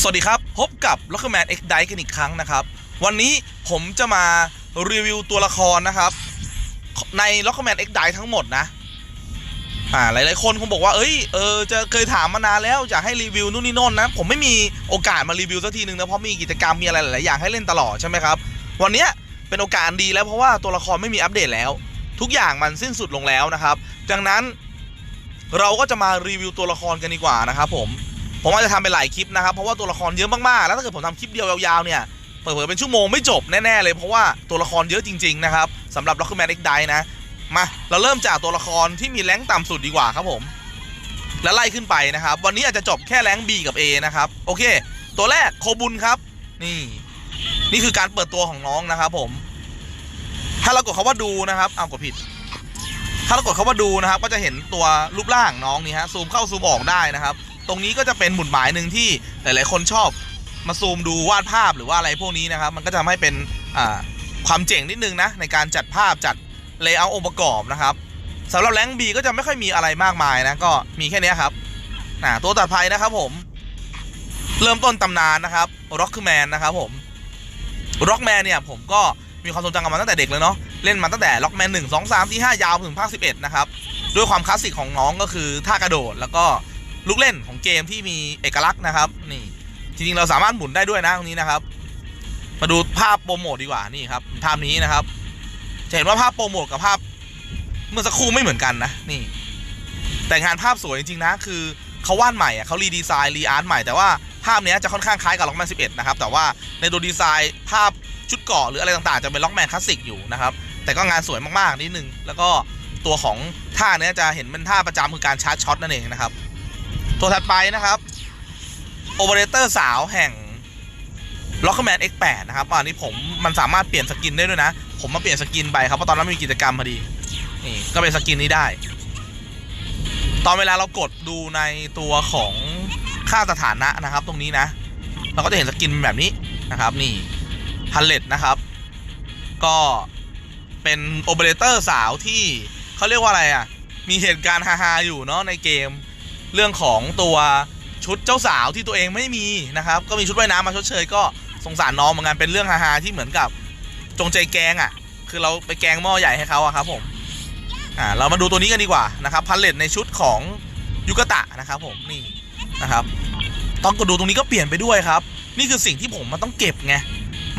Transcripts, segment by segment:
สวัสดีครับ พบกับ l o c k e r m a n X d i กันอีกครั้งนะครับ วันนี้ผมจะมารีวิวตัวละครนะครับ ใน l o c k e r m a n X d i ทั้งหมดนะ อ่าหลายๆคนคงบอกว่า เอ้ยเออจะเคยถามมานานแล้วอยากให้รีวิวนู่นนี่โน่นนะ ผมไม่มีโอกาสมารีวิวสักทีนึงนะ เพราะมีกิจกรรมมีอะไรหลายๆอย่างให้เล่นตลอดใช่ไหมครับ วันนี้เป็นโอกาสดีแล้วเพราะว่าตัวละครไม่มีอัปเดตแล้ว ทุกอย่างมันสิ้นสุดลงแล้วนะครับดังนั้นเราก็จะมารีวิวตัวละครกันดีกว่านะครับผม ผมอาจจะทำเป็นหลายคลิปนะครับเพราะว่าตัวละครเยอะมากๆแล้วถ้าเกิดผมทำคลิปเดียวยาวๆเนี่ยเปิดๆเป็นชั่วโมงไม่จบแน่ๆเลยเพราะว่าตัวละครเยอะจริงๆนะครับสำหรับ Rockman X d i นะมาเราเริ่มจากตัวละครที่มีแรงต่ำสุดดีกว่าครับผม แล้วไล่ขึ้นไปนะครับ วันนี้อาจจะจบแค่แรง B กับ A นะครับ โอเค ตัวแรกโคบุนครับ นี่ นี่คือการเปิดตัวของน้องนะครับผม ถ้าเรากดคาว่าดูนะครับเอากดผิด ถ้าเรากดคาว่าดูนะครับ ก็จะเห็นตัวรูปร่างน้องนี่ฮะซูมเข้าซูมออกได้นะครับ ตรงนี้ก็จะเป็นหมุดหมายหนึ่งที่หลายๆคนชอบมาซูมดูวาดภาพหรือว่าอะไรพวกนี้นะครับ มันก็จะทำให้เป็นความเจ๋งนิดนึงนะในการจัดภาพจัดเลเยอร์องค์ประกอบนะครับสำหรับแรงบีก็จะไม่ค่อยมีอะไรมากมายนะก็มีแค่นี้ครับตัวตัดภัยนะครับผม เริ่มต้นตำนานนะครับร็อกคือแมนนะครับผมร็อกแมนเนี่ยผมก็มีความทรงจำกับมันตั้งแต่เด็กเลยเนาะเล่นมาตั้งแต่ล็อกแมนหนึ่งสองสามสี่ห้ายาวถึงภาคสิบเอ็ดนะครับด้วยความคลาสสิกของน้องก็คือท่ากระโดดแล้วก็ ลูกเล่นของเกมที่มีเอกลักษณ์นะครับ นี่จริงๆเราสามารถหมุนได้ด้วยนะตรงนี้นะครับ มาดูภาพโปรโมทดีกว่านี่ครับภาพนี้นะครับจะเห็นว่าภาพโปรโมทกับภาพ เมื่อสักครู่ไม่เหมือนกันนะนี่ แต่งานภาพสวยจริงๆนะคือเขาวาดใหม่อะเขารีดีไซน์รีอาร์ตใหม่แต่ว่าภาพนี้จะค่อนข้างคล้ายกับล็อกแมน11นะครับแต่ว่าในตัวดีไซน์ภาพชุดเกาะหรืออะไรต่างๆ จะเป็นล็อกแมนคลาสสิกอยู่นะครับแต่ก็งานสวยมากๆนิดนึงแล้วก็ตัวของท่าเนี้ยจะเห็นเป็นท่าประจำคือการชาร์จช็อตนั่นเองนะครับ ตัวถัดไปนะครับโอเปอเรเตอร์สาวแห่งล็อกแมน X8 นะครับอันนี้ผมมันสามารถเปลี่ยนสกินได้ด้วยนะ ผมมาเปลี่ยนสกินไปครับเพราะตอนนั้นมีกิจกรรมพอดีนี่ก็เป็นสกินนี้ได้ ตอนเวลาเรากดดูในตัวของค่าสถานะนะครับ ตรงนี้นะ เราก็จะเห็นสกินแบบนี้นะครับ นี่ฮันเลตนะครับ ก็เป็นโอเปอเรเตอร์สาวที่เขาเรียกว่าอะไรอะ มีเหตุการณ์ฮาๆอยู่เนาะในเกม เรื่องของตัวชุดเจ้าสาวที่ตัวเองไม่มีนะครับ ก็มีชุดว่ายน้ำมาชดเชยก็สงสารน้องเหมือนกันเป็นเรื่องฮาๆที่เหมือนกับจงใจแกงอะ คือเราไปแกงหม้อใหญ่ให้เขาอะครับผมอ่าเรามาดูตัวนี้กันดีกว่านะครับพันเลตในชุดของยุกตะนะครับผมนี่นะครับต้อนกดดูตรงนี้ก็เปลี่ยนไปด้วยครับ นี่คือสิ่งที่ผมมันต้องเก็บไง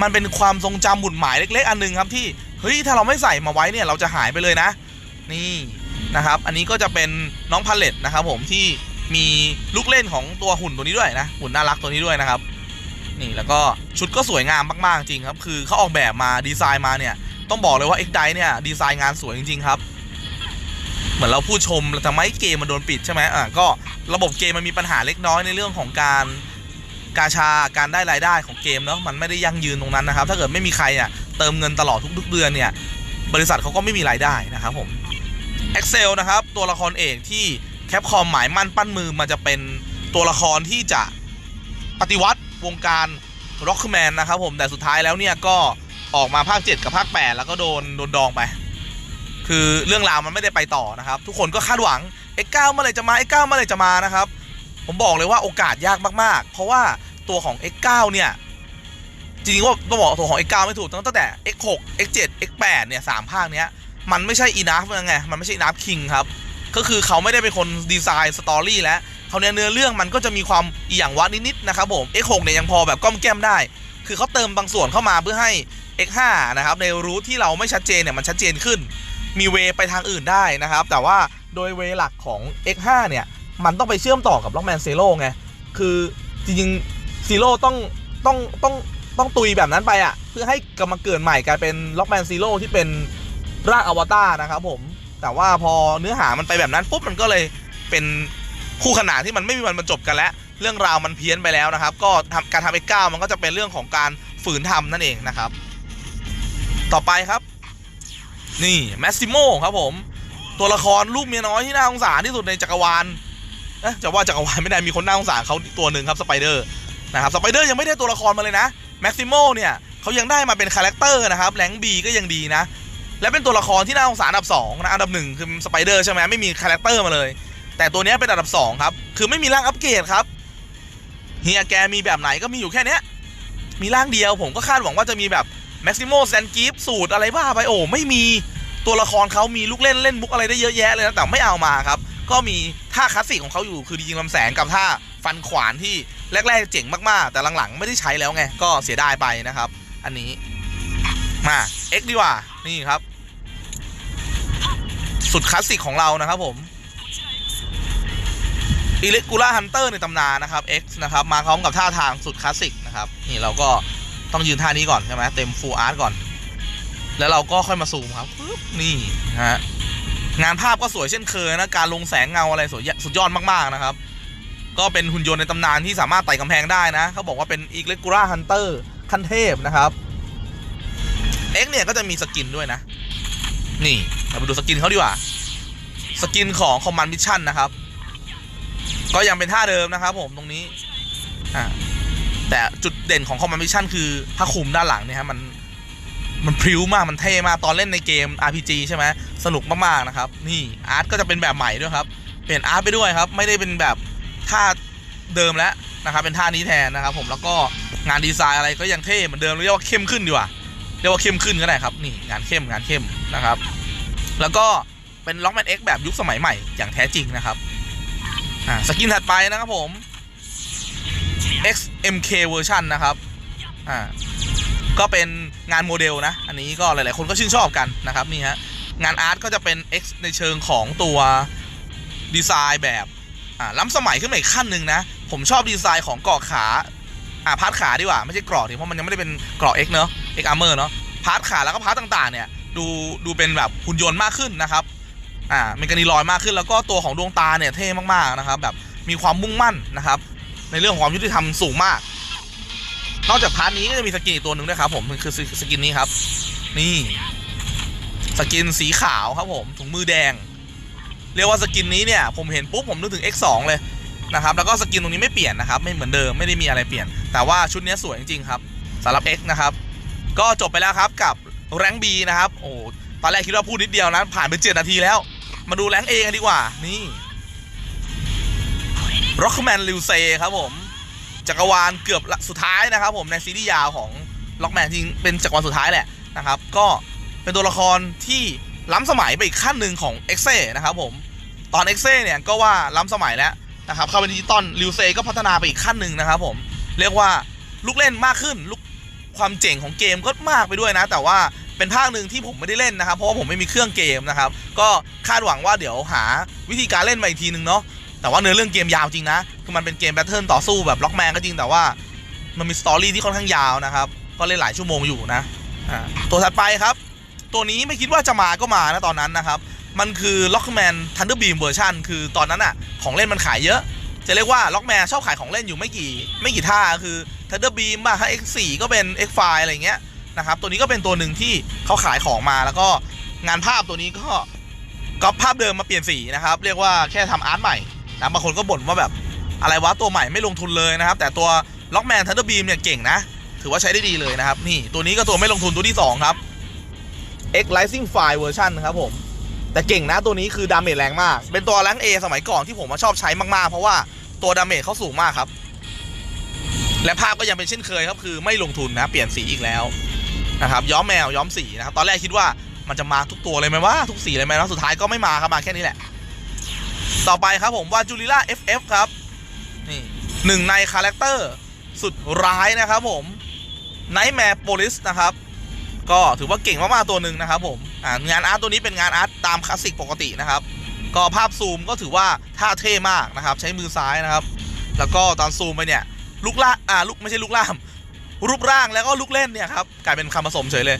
มันเป็นความทรงจำบุญหมายเล็ก ๆ อันหนึงครับที่เฮ้ยถ้าเราไม่ใส่มาไว้เนี่ยเราจะหายไปเลยนะ นี่ นะครับ อันนี้ก็จะเป็นน้องพันเลตนะครับผมที่มีลูกเล่นของตัวหุ่นตัวนี้ด้วยนะหุ่นน่ารักตัวนี้ด้วยนะครับ นี่แล้วก็ชุดก็สวยงามมากๆจริงครับ คือเขาออกแบบมาดีไซน์มาเนี่ย ต้องบอกเลยว่า X d i เนี่ยดีไซน์งานสวยจริงๆครับ เหมือนเราพูดชมทำไมเกมมันโดนปิดใช่ไหมอ่าก็ระบบเกมมันมีปัญหาเล็กน้อยในเรื่องของการกาชาการได้รายได้ของเกมเนาะมันไม่ได้ยั่งยืนตรงนั้นนะครับ ถ้าเกิดไม่มีใครอะเติมเงินตลอดทุกๆเดือนเนี่ย บริษัทเขาก็ไม่มีรายได้นะครับผม Excel นะครับ ตัวละครเอกที่แคปคอมหมายมั่นปั้นมือมันจะเป็นตัวละครที่จะปฏิวัติวงการ Rockman นะครับผมแต่สุดท้ายแล้วเนี่ยก็ออกมาภาค 7 กับภาค 8 แล้วก็โดนโดนดองไป คือเรื่องราวมันไม่ได้ไปต่อนะครับ ทุกคนก็คาดหวัง X9 เก้าเมื่อไหร่จะมา X9 เก้าเมื่อไหร่จะมานะครับ ผมบอกเลยว่าโอกาสยากมากๆ เพราะว่าตัวของ X9 เนี่ยจริงๆว่าต้องบอกตัวของ X9 ไม่ถูกตั้งแต่ X6 X7 X8 เนี่ยสามภาคเนี้ย มันไม่ใช่ enough ยังไงมันไม่ใช่ enough king ครับก็คือเขาไม่ได้เป็นคนดีไซน์สตอรี่แล้วเขาเนี่ยเนื้อเรื่องมันก็จะมีความอหย่างวัดนิดๆนะครับผม X6 เนี่ยยังพอแบบก้อมแก้มได้ คือเขาเติมบางส่วนเข้ามาเพื่อให้ X5 นะครับในรูทที่เราไม่ชัดเจนเนี่ยมันชัดเจนขึ้น มีเวไปทางอื่นได้นะครับ แต่ว่าโดยเวหลักของ X5 เนี่ยมันต้องไปเชื่อมต่อกับ Lockman Zero ไงคือจริงๆ Zero ต้องต้องต้องต้องตุยแบบนั้นไปอะ่ะเพื่อให้กำมาเกิดใหม่กลายเป็น Lockman Zero ที่เป็น ร่างอวตารนะครับผม แต่ว่าพอเนื้อหามันไปแบบนั้นปุ๊บมันก็เลยเป็นคู่ขนานที่มันไม่มีวันบรรจบกันแล้ว เรื่องราวมันเพี้ยนไปแล้วนะครับ ก็ทำการทำ X9 มันก็จะเป็นเรื่องของการฝืนทำนั่นเองนะครับ ต่อไปครับ นี่แมสซิโมครับผม ตัวละครลูกเมียน้อยที่น่าสงสารที่สุดในจักรวาลจะว่าจักรวาลไม่ได้มีคนน่าสงสารเขาตัวหนึ่งครับสไปเดอร์นะครับสไปเดอร์ยังไม่ได้ตัวละครมาเลยนะแม็กซิโมเนี่ยเขายังได้มาเป็นคาแรคเตอร์นะครับแรงบีก็ยังดีนะ และเป็นตัวละครที่น่าสงสารอันดับ2นะอันดับหนึ่งคือสไปเดอร์ใช่ไหมไม่มีคาแรคเตอร์มาเลย แต่ตัวนี้เป็นอันดับ2ครับคือไม่มีร่างอัปเกรดครับเฮียแกมีแบบไหนก็มีอยู่แค่นี้มีร่างเดียวผมก็คาดหวังว่าจะมีแบบแม็กซิโมแซนกิฟสูตรอะไรบ้าไปโอ้ไม่มีตัวละครเขามีลูกเล่นเล่นมุกอะไรได้เยอะแยะเลยนะแต่ไม่เอามาครับ ก็มีท่าคลาสสิกของเขาอยู่คือยิงลำแสงกับท่าฟันขวานที่แรกๆเจ๋งมากๆ แต่หลังๆ ไม่ได้ใช้แล้วไงก็เสียดายไปนะครับ อันนี้ มา X ดีกว่า นี่ครับ สุดคลาสสิกของเรานะครับผมอิเล็กกูล่าฮันเตอร์ในตำนานนะครับ X นะครับ มาพร้อมกับท่าทางสุดคลาสสิกนะครับ นี่เราก็ต้องยืนท่านี้ก่อนใช่ไหมเต็มฟูลอาร์ตก่อน แล้วเราก็ค่อยมาซูมครับปึ๊บนี่ฮะงานภาพก็สวยเช่นเคยนะ การลงแสงเงาอะไรสวยสุดยอดมาก ๆ นะครับ ก็เป็นหุ่นยนต์ในตำนานที่สามารถไต่กำแพงได้นะ เขาบอกว่าเป็นอีเล็กกูล่าฮันเตอร์ขั้นเทพนะครับ X เนี่ยก็จะมีสกินด้วยนะ นี่เราไปดูสกินเขาดีกว่า สกินของคอมมานด์มิชชั่นนะครับ ก็ยังเป็นท่าเดิมนะครับผมตรงนี้ อ่า แต่จุดเด่นของคอมมานด์มิชชั่นคือผ้าคลุมด้านหลังเนี่ยฮะมัน มันพริ้วมาก มันเท่มาก ตอนเล่นในเกม RPG ใช่ไหมสนุกมากๆนะครับ นี่อาร์ตก็จะเป็นแบบใหม่ด้วยครับ เปลี่ยนอาร์ตไปด้วยครับ ไม่ได้เป็นแบบท่าเดิมแล้วนะครับ เป็นท่านี้แทนนะครับ ผม แล้วก็งานดีไซน์อะไรก็ยังเท่เหมือนเดิมเรียกว่าเข้มขึ้นดีกว่า รียกว่าเข้มขึ้นก็ได้ครับนี่งานเข้มงานเข้มนะครับ แล้วก็เป็นล็อกแมน X แบบยุคสมัยใหม่อย่างแท้จริงนะครับอ่าสกินถัดไปนะครับผม XMK เวอร์ชันนะครับอ่าก็เป็นงานโมเดลนะ อันนี้ก็หลาย ๆ คนก็ชื่นชอบกันนะครับนี่ฮะงานอาร์ตก็จะเป็น X ในเชิงของตัวดีไซน์แบบอ่าล้ำสมัยขึ้นมาอีกขั้นหนึ่งนะ ผมชอบดีไซน์ของเกาะขาอ่าพาร์ทขาดีกว่า ไม่ใช่เกราะดิเพราะมันยังไม่ได้เป็นเกราะ X เนอะ X Armor เมอร์เนอะพาร์ทขาแล้วก็พาร์ทต่างๆเนี่ยดูดูเป็นแบบหุ่นยนต์มากขึ้นนะครับอ่าเมกานีลอยมากขึ้นแล้วก็ตัวของดวงตาเนี่ยเท่มากๆนะครับแบบมีความมุ่งมั่นนะครับ ในเรื่องของความยุติธรรมสูงมาก นอกจากพาร์ทนี้ก็จะมีสกินอีกตัวหนึ่งด้วยครับผมคือสสกินนี้ครับ นี่สกินสีขาวครับผมถุงมือแดง เรียกว่าสกินนี้เนี่ยผมเห็นปุ๊บผมนึกถึง X2 เลยนะครับแล้วก็สกินตรงนี้ไม่เปลี่ยนนะครับ ไม่เหมือนเดิมไม่ได้มีอะไรเปลี่ยน แต่ว่าชุดนี้สวยจริงๆครับสำหรับ X นะครับ ก็จบไปแล้วครับกับแรงบีนะครับ โอ้ตอนแรกคิดว่าพูดนิดเดียวนะ ผ่านไป7นาทีแล้ว มาดูแรงเอกันดีกว่า นี่ Rockman ลิวเซครับผม จักรวาลเกือบสุดท้ายนะครับ ผมในซีรีส์ยาวของล็อกแมนจริงเป็นจักรวาลสุดท้ายแหละนะครับ ก็เป็นตัวละครที่ล้ำสมัยไปอีกขั้นหนึ่งของเอ็กเซ่นะครับผมตอนเอ็กเซ่เนี่ยก็ว่าล้ำสมัยแล้วนะครับเข้าไปดิจิตอลลิวเซก็พัฒนาไปอีกขั้นหนึ่งนะครับผมเรียกว่าลูกเล่นมากขึ้นลูก ความเจ๋งของเกมก็มากไปด้วยนะ แต่ว่าเป็นภาคหนึ่งที่ผมไม่ได้เล่นนะครับ เพราะว่าผมไม่มีเครื่องเกมนะครับ ก็คาดหวังว่าเดี๋ยวหาวิธีการเล่นมาอีกทีนึงเนาะแต่ว่าเนื้อเรื่องเกมยาวจริงนะคือมันเป็นเกมแบทเทิลต่อสู้แบบล็อกแมนก็จริงแต่ว่ามันมีสตอรี่ที่ค่อนข้างยาวนะครับก็เล่นหลายชั่วโมงอยู่นะตัวถัดไปครับ ตัวนี้ไม่คิดว่าจะมาก็มานะตอนนั้นนะครับ มันคือล็อกแมนทันเดอร์บีมเวอร์ชันคือตอนนั้นอะของเล่นมันขายเยอะ จะเรียกว่าล็อกแมนชอบขายของเล่นอยู่ไม่กี่ไม่กี่ท่าคือทันเดอร์บีมบ้างถ้า X4 ก็เป็น X5 อะไรเงี้ยนะครับตัวนี้ก็เป็นตัวหนึ่งที่เขาขายของมาแล้วก็งานภาพตัวนี้ก็ก็ภาพเดิมมาเปลี่ยนสีนะครับเรียกว่าแค่ทำอาร์ตใหม่นะบางคนก็บ่นว่าแบบอะไรวะตัวใหม่ไม่ลงทุนเลยนะครับแต่ตัวล็อกแมนทันเดอร์บีมเนี่ยเก่งนะ ถือว่าใช้ได้ดีเลยนะครับนี่ตัวนี้ก็ตัวไม่ลงทุนตัวที่ 2 ครับ X Rising Fire Version ครับผม แต่เก่งนะตัวนี้คือดาเมจแรงมาก เป็นตัวแรงเอสมัยก่อนที่ผมมาชอบใช้มากๆ เพราะว่าตัวดาเมจเขาสูงมากครับ และภาพก็ยังเป็นเช่นเคยครับคือไม่ลงทุนนะเปลี่ยนสีอีกแล้วนะครับย้อมแมวย้อมสีนะครับตอนแรกคิดว่ามันจะมาทุกตัวเลยไหมว่าทุกสีเลยไหมแล้วสุดท้ายก็ไม่มาครับมาแค่นี้แหละ ต่อไปครับผมวาจูริล่า FF ครับนี่หนึ่งในคาแรคเตอร์สุดร้ายนะครับผม Nightmare Police นะครับ ก็ถือว่าเก่งมากๆตัวหนึ่งนะครับผม อ่างานอาร์ตตัวนี้เป็นงานอาร์ตตามคลาสสิกปกตินะครับ ก็ภาพซูมก็ถือว่าท่าเท่มากนะครับ ใช้มือซ้ายนะครับ แล้วก็ตอนซูมไปเนี่ยลูกล่าอ่าลูกไม่ใช่ลูกล่าม รูปร่างแล้วก็ลูกเล่นเนี่ยครับกลายเป็นคำผสมเฉยเลย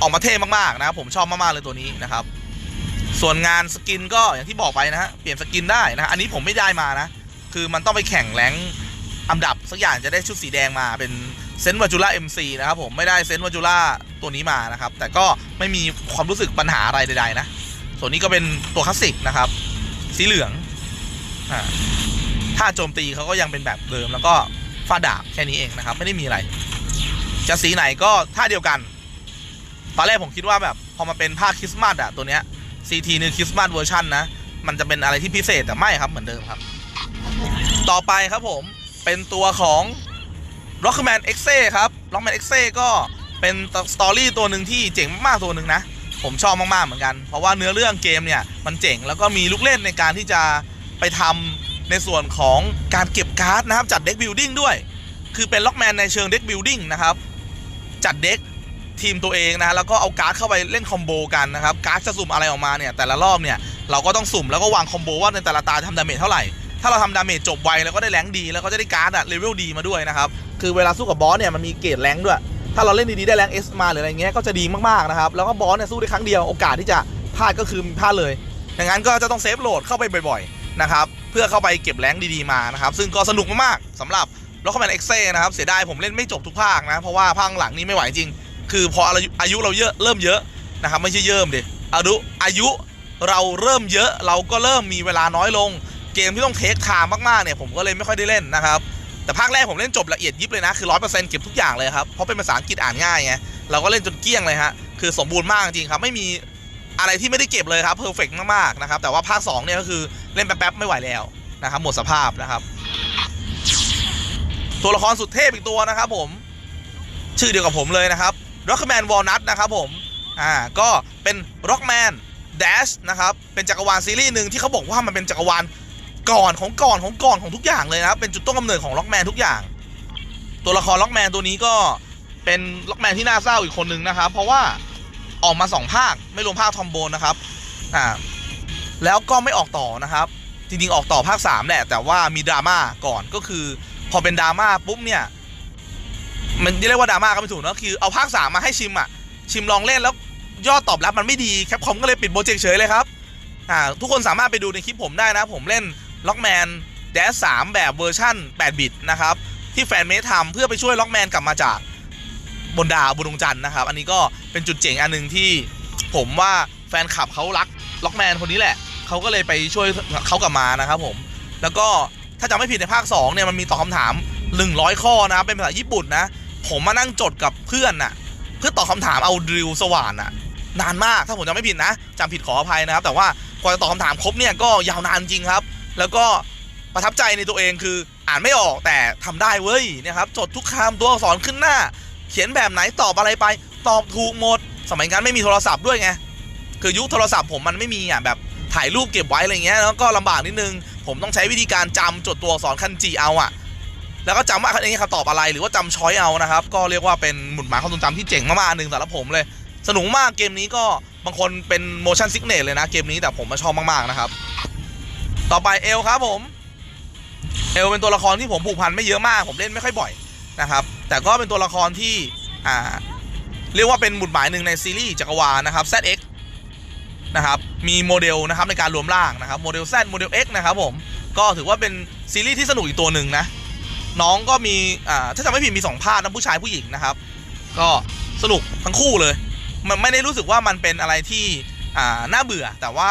ออกมาเท่มากๆนะครับผมชอบมากๆเลยตัวนี้นะครับ ส่วนงานสกินก็อย่างที่บอกไปนะฮะเปลี่ยนสกินได้นะอันนี้ผมไม่ได้มานะ คือมันต้องไปแข่งแรงอันดับสักอย่างจะได้ชุดสีแดงมาเป็นเซนต์วาจูล่า MC นะครับผมไม่ได้เซนต์วาจูล่า ตัวนี้มานะครับ แต่ก็ไม่มีความรู้สึกปัญหาอะไรใดๆนะ ส่วนนี้ก็เป็นตัวคลาสสิกนะครับ สีเหลืองอ่าถ้าโจมตีเขาก็ยังเป็นแบบเดิม แล้วก็ฟาดดาบแค่นี้เองนะครับ ไม่ได้มีอะไร จะสีไหนก็ท่าเดียวกัน ตอนแรกผมคิดว่าแบบพอมาเป็นภาคริสต์มาสอะตัวเนี้ย CT นึงคริสต์มาสเวอร์ชันนะ มันจะเป็นอะไรที่พิเศษแต่ไม่ครับเหมือนเดิมครับ ต่อไปครับผมเป็นตัวของ Rockman X ครับ Rockman X ก็ เป็นสตอรี่ตัวหนึ่งที่เจ๋งมากๆตัวหนึ่งนะ ผมชอบมากๆเหมือนกัน เพราะว่าเนื้อเรื่องเกมเนี่ยมันเจ๋งแล้วก็มีลูกเล่นในการที่จะไปทำในส่วนของการเก็บการ์ดนะครับ จัดเด็กบิลดิ้งด้วย คือเป็นล็อกแมนในเชิงเด็กบิลดิ้งนะครับ จัดเด็กทีมตัวเองนะแล้วก็เอาการ์ดเข้าไปเล่นคอมโบกันนะครับการ์ดจะสุ่มอะไรออกมาเนี่ยแต่ละรอบเนี่ยเราก็ต้องสุ่มแล้วก็วางคอมโบว่าในแต่ละตาทำดาเมจเท่าไหร่ถ้าเราทำดาเมจจบไวแล้วก็ได้แรงดี แล้วก็จะได้การ์ดอะเลเวลดีมาด้วยนะครับคือเวลาสู้กับบอสเนี่ยมันมีเกรดแรงด้วย ถ้าเราเล่นดีๆได้แรงเอสมาหรืออะไรเงี้ยก็จะดีมากๆนะครับแล้วก็บอสเนี่ยสู้ได้ครั้งเดียวโอกาสที่จะพลาดก็คือมีพลาดเลยดังนั้นก็จะต้องเซฟโหลดเข้าไปบ่อยๆนะครับเพื่อเข้าไปเก็บแรงดีๆมานะครับซึ่งก็สนุกมากๆสำหรับล็อกแมนเอ็กเซ่นะครับเสียดายผมเล่นไม่จบทุกภาคนะเพราะว่าภาคหลังนี้ไม่ไหวจริง คือพออายุอายุเราเยอะเริ่มเยอะนะครับไม่ใช่เยิ่มดิอายุอายุเราเริ่มเยอะเราก็เริ่มมีเวลาน้อยลง เกมที่ต้องเทคไทม์มากๆเนี่ยผมก็เลยไม่ค่อยได้เล่นนะครับ แต่ภาคแรกผมเล่นจบละเอียดยิบเลยนะ คือร้อยเปอร์เซ็นต์เก็บทุกอย่างเลยครับ เพราะเป็นภาษาอังกฤษอ่านง่ายไง เราก็เล่นจนเกลี้ยงเลยฮะ คือสมบูรณ์มากจริงครับ ไม่มีอะไรที่ไม่ได้เก็บเลยครับเพอร์เฟกมากๆนะครับ แต่ว่าภาค2เนี่ยก็คือเล่นแป๊บๆไม่ไหวแล้วนะครับ หมดสภาพนะครับ ตัวละครสุดเทพอีกตัวนะครับผม ชื่อเดียวกับผมเลยนะครับ Rockman Walnut นะครับผม อ่า ก็เป็น Rockman Dash นะครับ เป็นจักรวาลซีรีส์หนึ่งที่เขาบอกว่ามันเป็นจักรวาล ก่อนของก่อนของก่อนของทุกอย่างเลยนะครับเป็นจุดต้นกำเนิดของล็อกแมนทุกอย่าง ตัวละครล็อกแมนตัวนี้ก็เป็นล็อกแมนที่น่าเศร้าอีกคนหนึ่งนะครับ เพราะว่าออกมาสองภาคไม่รวมภาคทอมโบนนะครับอ่าแล้วก็ไม่ออกต่อนะครับ จริงๆออกต่อภาค3แหละแต่ว่ามีดราม่าก่อนก็คือ พอเป็นดราม่าปุ๊บเนี่ยมันเรียกว่าดราม่าก็ไม่ถูกนะคือเอาภาค3มาให้ชิมอะชิมลองเล่นแล้วยอดตอบรับมันไม่ดีแคปคอมก็เลยปิดโปรเจกต์เฉยเลยครับอ่าทุกคนสามารถไปดูในคลิปผมได้นะ ผมเล่น ล็อกแมนแดสสามแบบเวอร์ชั่น 8 บิตนะครับ ที่แฟนเมททำเพื่อไปช่วยล็อกแมนกลับมาจากบนดาวบนดวงจันทร์นะครับ อันนี้ก็เป็นจุดเจ๋งอันหนึ่งที่ผมว่าแฟนคลับเขารักล็อกแมนคนนี้แหละ เขาก็เลยไปช่วยเขากลับมานะครับผม แล้วก็ถ้าจำไม่ผิดในภาค2เนี่ยมันมีตอบคำถาม 100 ข้อนะครับเป็นภาษาญี่ปุ่นนะ ผมมานั่งจดกับเพื่อนน่ะ เพื่อตอบคำถามเอาดริลสว่านน่ะ นานมากถ้าผมจำไม่ผิดนะจำผิดขออภัยนะครับ แต่ว่ากว่าจะตอบคำถามครบเนี่ยก็ยาวนานจริงครับ แล้วก็ประทับใจในตัวเองคืออ่านไม่ออกแต่ทำได้เว้ยนะครับจดทุกคำตัวอักษรขึ้นหน้า เขียนแบบไหนตอบอะไรไป ตอบถูกหมด สมัยนั้นไม่มีโทรศัพท์ด้วยไงคือยุคโทรศัพท์ผมมันไม่มีอะแบบถ่ายรูปเก็บไว้อะไรเงี้ยแล้วก็ลำบากนิดนึง ผมต้องใช้วิธีการจำจดตัวอักษรคันจิเอาอะแล้วก็จำว่าอันนี้คำตอบอะไรหรือว่าจำช้อยเอานะครับ ก็เรียกว่าเป็นหมุดหมายความทรงจำที่เจ๋งมากๆหนึ่งสำหรับผมเลย สนุกมากเกมนี้ก็บางคนเป็น motion sickness เลยนะเกมนี้แต่ผมมาชอบมากๆนะครับ ต่อไปเอลครับผม เอลเป็นตัวละครที่ผมผูกพันไม่เยอะมาก ผมเล่นไม่ค่อยบ่อยนะครับ แต่ก็เป็นตัวละครที่อ่าเรียกว่าเป็นหมุดหมายหนึ่งในซีรีส์จักรวาลนะครับ ZX นะครับมีโมเดลนะครับในการรวมร่างนะครับโมเดล Z โมเดล X นะครับผมก็ถือว่าเป็นซีรีส์ที่สนุกอีกตัวหนึ่งนะน้องก็มีอ่าถ้าจำไม่ผิดมีสองภาคนะผู้ชายผู้หญิงนะครับ ก็สนุกทั้งคู่เลย มันไม่ได้รู้สึกว่ามันเป็นอะไรที่อ่าน่าเบื่อ แต่ว่า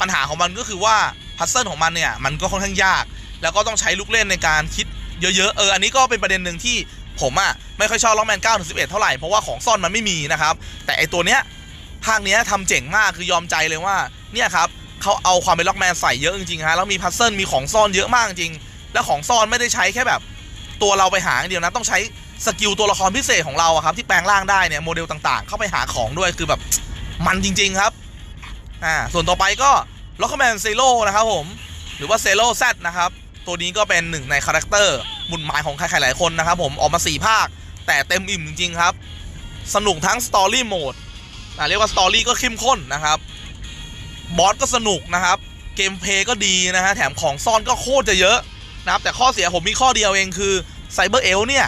ปัญหาของมันก็คือว่า พัซเซิลของมันเนี่ยมันก็ค่อนข้างยาก แล้วก็ต้องใช้ลูกเล่นในการคิดเยอะๆเอออันนี้ก็เป็นประเด็นหนึ่งที่ผมอะไม่ค่อยชอบล็อกแมน9ถึง11เท่าไหร่เพราะว่าของซ่อนมันไม่มีนะครับ แต่ไอตัวเนี้ยภาคเนี้ยทำเจ๋งมากคือยอมใจเลยว่าเนี่ยครับเขาเอาความเป็นล็อกแมนใส่เยอะจริงๆฮะแล้วมีพัซเซิลมีของซ่อนเยอะมากจริง แล้วของซ่อนไม่ได้ใช้แค่แบบ ตัวเราไปหาเดียวนะต้องใช้สกิลตัวละครพิเศษของเราอะครับที่แปลงร่างได้เนี่ยโมเดลต่างๆ เข้าไปหาของด้วยคือแบบมันจริง ๆครับอ่าส่วนต่อไปก็ ล็อกแมนเซโ o นะครับผม หรือว่าเซโ o แซนะครับ ตัวนี้ก็เป็นหนึ่งในคาแรคเตอร์หมุนหมายของใครๆหลายคนนะครับผมออกมา 4 ภาค แต่เต็มอิ่มจริงๆครับ สนุกทั้งสตอรี่โหมดอ่าเรียกว่าสตอรี่ก็เข้มข้นนะครับ บอสก็สนุกนะครับ เกมเพลย์ก็ดีนะฮะแถมของซ่อนก็โคตรจะเยอะนะครับ แต่ข้อเสียผมมีข้อเดียวเองคือไซเบอร์เอลเนี่ย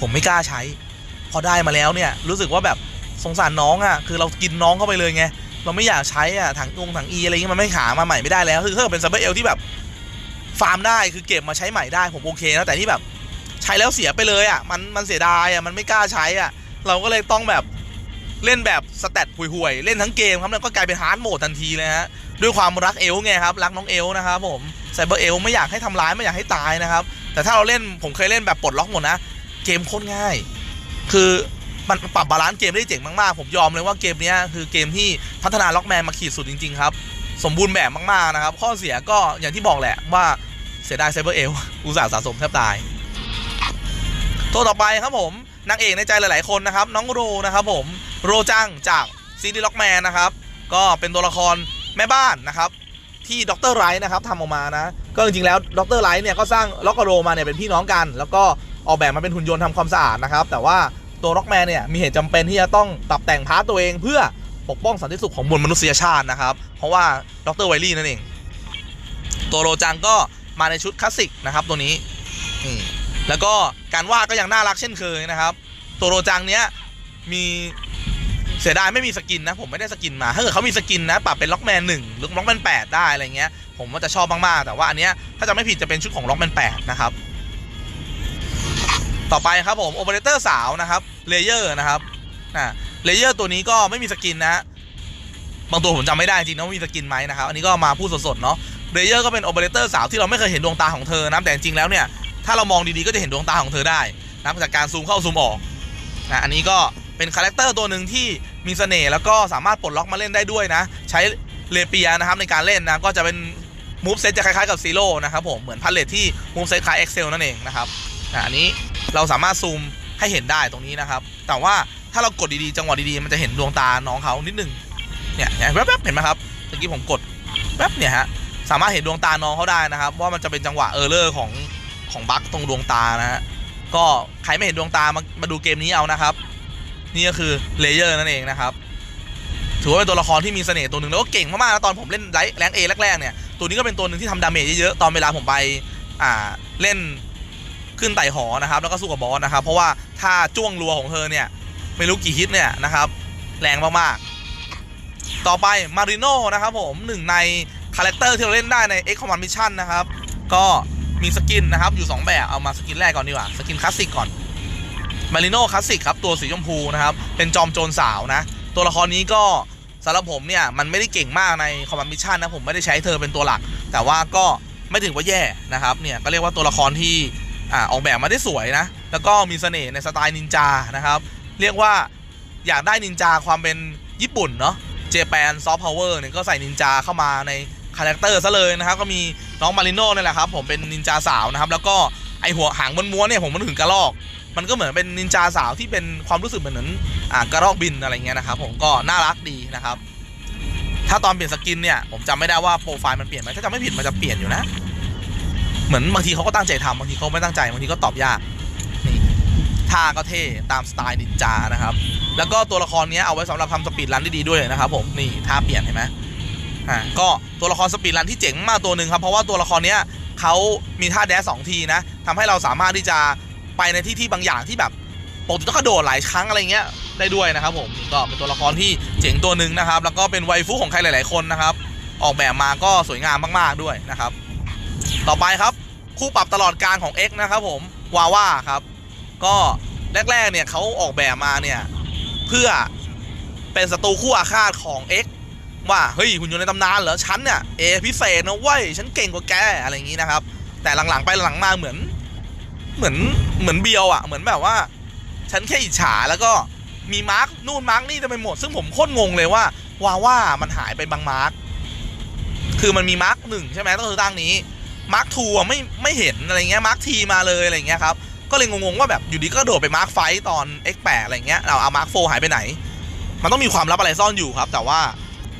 ผมไม่กล้าใช้ พอได้มาแล้วเนี่ย รู้สึกว่าแบบสงสารน้องอะ่ะ คือเรากินน้องเข้าไปเลยไง เราไม่อยากใช้อะถังองถังอีอะไรเงี้ยมันไม่หามาใหม่ไม่ได้แล้วคือถ้าเกิดเป็นไซเบอร์เอลที่แบบฟาร์มได้คือเก็บมาใช้ใหม่ได้ผมโอเคนะแต่ที่แบบ ใช้แล้วเสียไปเลยอะมันมันเสียดายอะมันไม่กล้าใช้อะ เราก็เลยต้องแบบเล่นแบบสแตทห่วยๆเล่นทั้งเกมครับแล้วก็กลายเป็นฮาร์ดโหมดทันทีเลยฮะด้วยความรักเอลไงครับรักน้องเอลนะครับผมไซเบอร์เอลไม่อยากให้ทำร้ายไม่อยากให้ตายนะครับแต่ถ้าเราเล่นผมเคยเล่นแบบปลดล็อกหมดนะเกมโคตรง่าย คือ มันปรับบาลานซ์เกมได้เจ๋งมากๆ ผมยอมเลยว่าเกมนี้คือเกมที่พัฒนาล็อกแมนมาขีดสุดจริงๆครับสมบูรณ์แบบมากๆนะครับ ข้อเสียก็อย่างที่บอกแหละว่าเสียดายไซเบอร์เอลอุตส่าห์สะสมแทบตายตัวต่อไปครับผมนางเอกในใจหลายๆคนนะครับ น้องโรนะครับผมโรจังจากซีดีส์ล็อกแมนนะครับ ก็เป็นตัวละครแม่บ้านนะครับ ที่ด็อกเตอร์ไรท์นะครับทำออกมานะ ก็จริงๆแล้วด็อกเตอร์ไรท์เนี่ยก็สร้างล็อกโรมาเนี่ยเป็นพี่น้องกัน แล้วก็ออกแบบมาเป็นหุ่นยนต์ทำความสะอาดนะครับ แต่ว่า ตัวล็อกแมนเนี่ยมีเหตุจำเป็นที่จะต้องปรับแต่งพาร์ตตัวเองเพื่อปกป้องสันติสุขของมวลมนุษยชาตินะครับ เพราะว่าดรไวลี่นั่นเอง ตัวโรจังก็มาในชุดคลาสสิกนะครับตัวนี้แล้วก็การวาดก็ยังน่ารักเช่นเคยนะครับ ตัวโรจังเนี้ยมีเสียดายไม่มีสกินนะผมไม่ได้สกินมา ถ้าเกิดเขามีสกินนะปรับเป็นล็อกแมนหนึ่งหรือล็อกแมนแปดได้อะไรเงี้ยผมว่าจะชอบมากๆแต่ว่าอันเนี้ยถ้าจะไม่ผิดจะเป็นชุดของล็อกแมนแปดนะครับ ต่อไปครับผมโอเปอเรเตอร์สาวนะครับเลเยอร์นะครับอ่าเลเยอร์ตัวนี้ก็ไม่มีสกินนะบางตัวผมจำไม่ได้จริงนะว่ามีสกินไหมนะครับอันนี้ก็มาพูดสดๆเนาะเลเยอร์ก็เป็นโอเปอเรเตอร์สาวที่เราไม่เคยเห็นดวงตาของเธอนะแต่จริงแล้วเนี่ยถ้าเรามองดีๆก็จะเห็นดวงตาของเธอได้นะจากการซูมเข้าซูมออกนะอันนี้ก็เป็นคาแรคเตอร์ตัวหนึ่งที่มีเสน่ห์แล้วก็สามารถปลดล็อกมาเล่นได้ด้วยนะ ใช้เลเปียนะครับในการเล่นนะก็จะเป็นมูฟเซตจะคล้ายๆกับซีโร่นะครับผมเหมือนพัลเลตที่มูฟเซตคล้าย Excel นั่นเองนะครับ อันนี้เราสามารถซูมให้เห็นได้ตรงนี้นะครับ แต่ว่าถ้าเรากดดีๆจังหวะดีๆมันจะเห็นดวงตาน้องเขานิดนึงเนี่ยเนี่ยแวบๆเห็นไหมครับเมื่อกี้ผมกดแวบเนี่ยฮะสามารถเห็นดวงตาน้องเขาได้นะครับ ว่ามันจะเป็นจังหวะเออร์เลอร์ของของบั๊กตรงดวงตานะฮะก็ใครไม่เห็นดวงตามามาดูเกมนี้เอานะครับ นี่ก็คือเลเยอร์นั่นเองนะครับถือว่าเป็นตัวละครที่มีเสน่ห์ตัวหนึ่งแล้วก็เก่งมากๆนะตอนผมเล่นไลท์แรงเอแรกๆเนี่ยตัวนี้ก็เป็นตัวหนึ่งที่ทำดาเมจเยอะๆตอนเวลาผมไปอ่าเล่น ขึ้นไต่หอนะครับ แล้วก็สู้กับบอสนะครับ เพราะว่าถ้าจ้วงรัวของเธอเนี่ย ไม่รู้กี่ฮิตเนี่ยนะครับ แรงมากๆ ต่อไปมาริโน่นะครับผมหนึ่งในคาแรคเตอร์ที่เราเล่นได้ใน X Command Mission นะครับ ก็มีสกินนะครับอยู่ 2 แบบ เอามาสกินแรกก่อนดีกว่า สกินคลาสสิกก่อนมาริโน่คลาสสิกครับ ตัวสีชมพูนะครับ เป็นจอมโจรสาวนะ ตัวละครนี้ก็สำหรับผมเนี่ย มันไม่ได้เก่งมากในคอมมานมิชชั่นนะ ผมไม่ได้ใช้เธอเป็นตัวหลัก แต่ว่าก็ไม่ถึงว่าแย่นะครับ เนี่ย ก็เรียกว่าตัวละครที่ อ่าออกแบบมาได้สวยนะ แล้วก็มีเสน่ห์ในสไตล์นินจานะครับ เรียกว่าอยากได้นินจาความเป็นญี่ปุ่นเนาะเจแปนซอฟต์พาวเวอร์เนี่ยก็ใส่นินจาเข้ามาในคาแรคเตอร์ซะเลยนะครับ ก็มีน้องมาริโน่นี่แหละครับ ผมเป็นนินจาสาวนะครับ แล้วก็ไอหัวหางม้วนๆเนี่ยผมมันถึงกระลอก มันก็เหมือนเป็นนินจาสาวที่เป็นความรู้สึกเหมือนอ่ากระรอกบินอะไรเงี้ยนะครับ ผมก็น่ารักดีนะครับ ถ้าตอนเปลี่ยนสกินเนี่ยผมจำไม่ได้ว่าโปรไฟล์มันเปลี่ยนไหมถ้าจำไม่ผิดมันจะเปลี่ยนอยู่นะ เหมือนบางทีเขาก็ตั้งใจทำบางทีเขาไม่ตั้งใจบางทีก็ตอบยากนี่ท่าก็เท่ตามสไตล์นินจานะครับ แล้วก็ตัวละครนี้เอาไว้สำหรับทำสปีดรันได้ดีด้วยนะครับ ผมนี่ท่าเปลี่ยนเห็นไหมอ่าก็ตัวละครสปีดรันที่เจ๋งมากตัวหนึ่งครับเพราะว่าตัวละครเนี้ยเขามีท่าแดสสองทีนะทำให้เราสามารถที่จะไปในที่ที่บางอย่างที่แบบปกติต้องกระโดดหลายครั้งอะไรเงี้ยได้ด้วยนะครับผมก็เป็นตัวละครที่เจ๋งตัวหนึ่งนะครับ แล้วก็เป็นไวฟูของใครหลาย ๆ คนนะครับ ออกแบบมาก็สวยงามมาก ๆ ด้วยนะครับ ต่อไปครับ คู่ปรับตลอดการของ X นะครับผมวาว่าครับ ก็แรกๆเนี่ยเขาออกแบบมาเนี่ย เพื่อเป็นศัตรูคู่อาฆาตของ X ว่า เฮ้ยคุณอยู่ในตำนานเหรอฉันเนี่ยเอพิเศษนะเว้ยฉันเก่งกว่าแกอะไรอย่างนี้นะครับ แต่หลังๆไปหลังมาเหมือน เหมือนเหมือนเบียวอะ่ะ เหมือนแบบว่า ฉันแค่อิจฉาแล้วก็มีมาร์กนู่นมาร์กนี่เต็มไปหมด ซึ่งผมโคตรงงเลยว่าวาว่ามันหายไปบางมาร์กคือมันมีมาร์กหนึ่งใช่ไหมต้องคือตั้งนี้ มาร์คทูไม่ไม่เห็นอะไรเงี้ยมาร์คทีมาเลยอะไรเงี้ยครับก็เลยงงๆว่าแบบอยู่ดีก็โดดไปมาร์คไฟตอน X8 อะไรเงี้ยเราเอามาร์คโฟหายไปไหน มันต้องมีความลับอะไรซ่อนอยู่ครับ แต่ว่า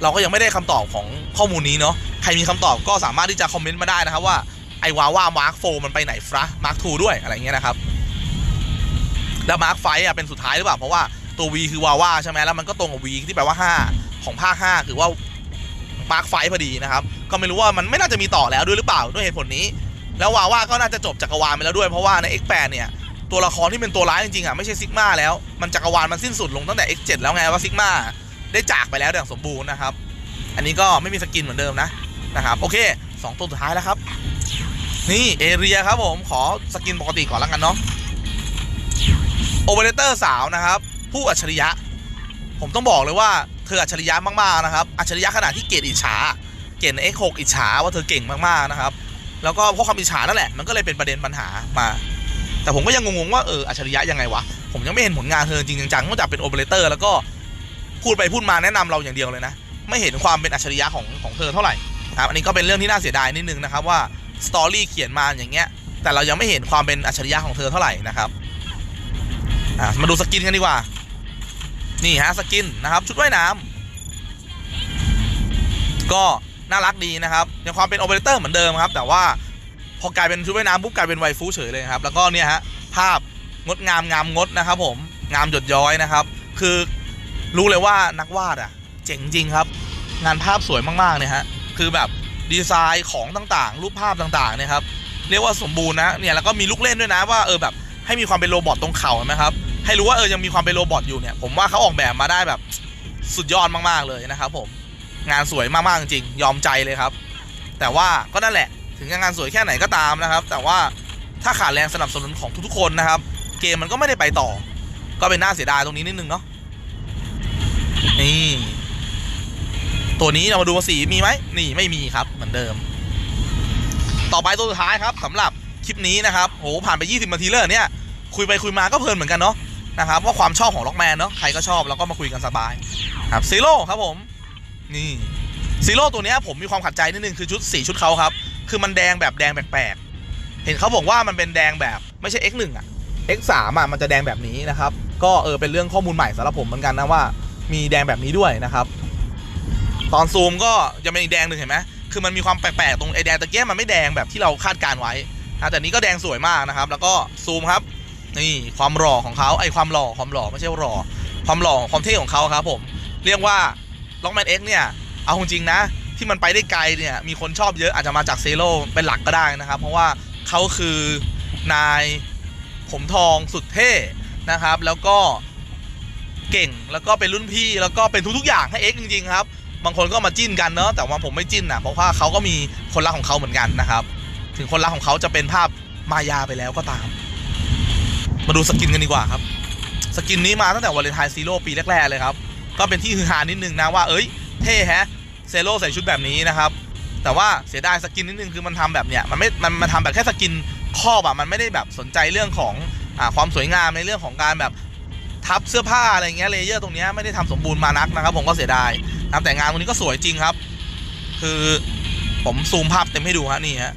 เราก็ยังไม่ได้คำตอบของข้อมูลนี้เนาะใครมีคำตอบก็สามารถที่จะคอมเมนต์มาได้นะครับว่าไอวาว่ามาร์คโฟมันไปไหนฟะมาร์คทูด้วยอะไรเงี้ยนะครับแล้วมาร์คไฟอะเป็นสุดท้ายหรือเปล่าเพราะว่าตัว V คือวาว่าใช่ไหมแล้วมันก็ตรงกับ V ที่แปลว่า 5 ของภาค5คือว่ามาร์คไฟพอดีนะครับ ก็ไม่รู้ว่ามันไม่น่าจะมีต่อแล้วด้วยหรือเปล่าด้วยเหตุผลนี้ แล้ววาว่าก็น่าจะจบจักรวาลไปแล้วด้วยเพราะว่าใน X8 เนี่ยตัวละครที่เป็นตัวร้ายจริงๆอะไม่ใช่ซิกมาแล้วมันจักรวาลมันสิ้นสุดลงตั้งแต่ X7 แล้วไงว่าซิกมาได้จากไปแล้วอย่างสมบูรณ์นะครับอันนี้ก็ไม่มีสกินเหมือนเดิมนะนะครับโอเคสองตัวสุดท้ายแล้วครับ นี่เอเรียครับผมขอสกินปกติก่อนแล้วกันเนาะโอเปอเรเตอร์สาวนะครับ ผู้อัจฉริยะ ผมต้องบอกเลยว่าเธออัจฉริยะมากๆนะครับ อัจฉริยะขนาดที่เกรดอิจฉา เกรดใน X6 อิจฉาว่าเธอเก่งมากๆนะครับ แล้วก็เพราะความอิจฉานั่นแหละมันก็เลยเป็นประเด็นปัญหามา แต่ผมก็ยังงงๆว่าเอออัจฉริยะยังไงวะ ผมยังไม่เห็นผลงานเธอจริงจังๆนอกจากเป็นโอเปอเรเตอร์แล้วก็พูดไปพูดมาแนะนำเราอย่างเดียวเลยนะ ไม่เห็นความเป็นอัจฉริยะของของเธอเท่าไหร่ครับอันนี้ก็เป็นเรื่องที่น่าเสียดายนิดนึงนะครับว่าสตอรี่เขียนมาอย่างเงี้ยแต่เรายังไม่เห็นความเป็นอัจฉริยะของเธอเท่าไหร่นะครับมาดูสกินกันดีกว่า นี่ฮะสกินนะครับชุดว่ายน้ำก็ น่ารักดีนะครับยังความเป็นโอเปอเรเตอร์เหมือนเดิมครับ แต่ว่าพอกลายเป็นชุดว่ายน้ำปุ๊บกลายเป็นไวฟูเฉยเลยครับ แล้วก็เนี่ยฮะภาพงดงามงามงดนะครับ ผมงามหยดย้อยนะครับ คือรู้เลยว่านักวาดอะ เจ๋งจริงครับ งานภาพสวยมากๆเนี่ยฮะคือแบบดีไซน์ของต่างๆ รูปภาพต่างๆเนี่ยครับเรียกว่าสมบูรณ์นะเนี่ยแล้วก็มีลูกเล่นด้วยนะว่าเออแบบให้มีความเป็นโรบอทตรงเข่าเห็นไหมครับให้รู้ว่าเออยังมีความเป็นโรบอทอยู่เนี่ยผมว่าเขาออกแบบมาได้แบบสุดยอดมากๆเลยนะครับผม งานสวยมาก ๆ จริง ยอมใจเลยครับ แต่ว่าก็นั่นแหละ ถึงจะงานสวยแค่ไหนก็ตามนะครับ แต่ว่าถ้าขาดแรงสนับสนุนของทุกๆคนนะครับ เกมมันก็ไม่ได้ไปต่อ ก็เป็นน่าเสียดายตรงนี้นิดนึงเนาะนี่ตัวนี้เรามาดูว่าสีมีไหมนี่ไม่มีครับเหมือนเดิม ต่อไปตัวสุดท้ายครับสำหรับคลิปนี้นะครับโหผ่านไป 20นาทีแล้วเนี่ยคุยไปคุยมาก็เพลินเหมือนกันเนาะนะครับเพราะความชอบของล็อกแมนเนาะใครก็ชอบแล้วก็มาคุยกันสบายครับซีโร่ครับผม นี่ซีโร่ตัวนี้ผมมีความขัดใจนิดนึงคือชุดสีชุดเขาครับ คือมันแดงแบบแดงแปลกๆ เห็นเขาบอกว่ามันเป็นแดงแบบไม่ใช่ X1 อะ X3 อะมันจะแดงแบบนี้นะครับ ก็เออเป็นเรื่องข้อมูลใหม่สำหรับผมเหมือนกันนะว่ามีแดงแบบนี้ด้วยนะครับ ตอนซูมก็จะเป็นอีกแดงหนึ่งเห็นไหมคือมันมีความแปลกๆตรงไอแดงตะเกียบมันไม่แดงแบบที่เราคาดการไว้นะแต่นี้ก็แดงสวยมากนะครับ แล้วก็ซูมครับนี่ความหล่อของเขาไอความหล่อความหล่อไม่ใช่หล่อความหล่อความเท่ของเขาครับ ผม เรียกว่า ล็อกแมนเอ็กเนี่ย เอาจริงนะ ที่มันไปได้ไกลเนี่ย มีคนชอบเยอะอาจจะมาจากเซโร่เป็นหลักก็ได้นะครับ เพราะว่าเขาคือนายผมทองสุดเท่นะครับ แล้วก็เก่งแล้วก็เป็นรุ่นพี่แล้วก็เป็นทุกๆอย่างให้เอ็กจริงๆครับ บางคนก็มาจิ้นกันเนอะแต่ว่าผมไม่จิ้นนะเพราะว่าเขาก็มีคนรักของเขาเหมือนกันนะครับ ถึงคนรักของเขาจะเป็นภาพมายาไปแล้วก็ตาม มาดูสกินกันดีกว่าครับ สกินนี้มาตั้งแต่วาเลนไทน์ซีโร่ปีแรกๆเลยครับ ก็เป็นที่ฮือฮานิดนึงนะว่าเอ้ยเท่แฮะเซโร่ใส่ชุดแบบนี้นะครับ แต่ว่าเสียดายสกินนิดนึงคือมันทำแบบเนี้ยมันไม่มันมันทำแบบแค่สกินครอบอะมันไม่ได้แบบสนใจเรื่องของอ่าความสวยงามในเรื่องของการแบบทับเสื้อผ้าอะไรเงี้ยเลเยอร์ตรงเนี้ยไม่ได้ทำสมบูรณ์มานักนะครับ ผมก็เสียดายนะแต่งานวันนี้ก็สวยจริงครับ คือผมซูมภาพเต็มให้ดูฮะนี่ฮะ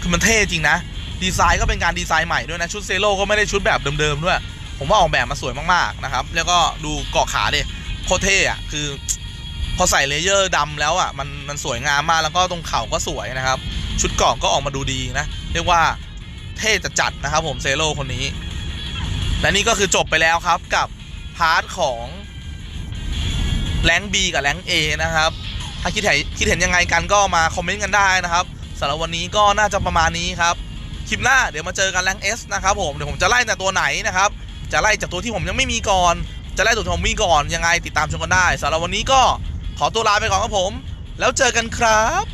คือมันเท่จริงนะดีไซน์ก็เป็นการดีไซน์ใหม่ด้วยนะชุดเซโร่ก็ไม่ได้ชุดแบบเดิมๆด้วย ผมว่าออกแบบมาสวยมากๆนะครับ แล้วก็ดูเกาะขาดิ โคตรเท่อะคือ พอใส่เลเยอร์ดำแล้วอะมันมันสวยงามมากแล้วก็ตรงเข่าก็สวยนะครับ ชุดเกาะก็ออกมาดูดีนะ เรียกว่าเท่จะจัดนะครับผมเซโร่คนนี้ และนี่ก็คือจบไปแล้วครับกับพาร์ทของแรงบีกับแรงเอนะครับ ถ้าคิดเห็นคิดเห็นยังไงกันก็มาคอมเมนต์กันได้นะครับสำหรับวันนี้ก็น่าจะประมาณนี้ครับคลิปหน้าเดี๋ยวมาเจอกันแรงเอสนะครับผมเดี๋ยวผมจะไล่แต่ตัวไหนนะครับ จะไล่จากตัวที่ผมยังไม่มีก่อน จะไล่ตัวทอมมีก่อนยังไงติดตามชมกันได้สำหรับวันนี้ก็ขอตัวลาไปก่อนครับผม แล้วเจอกันครับ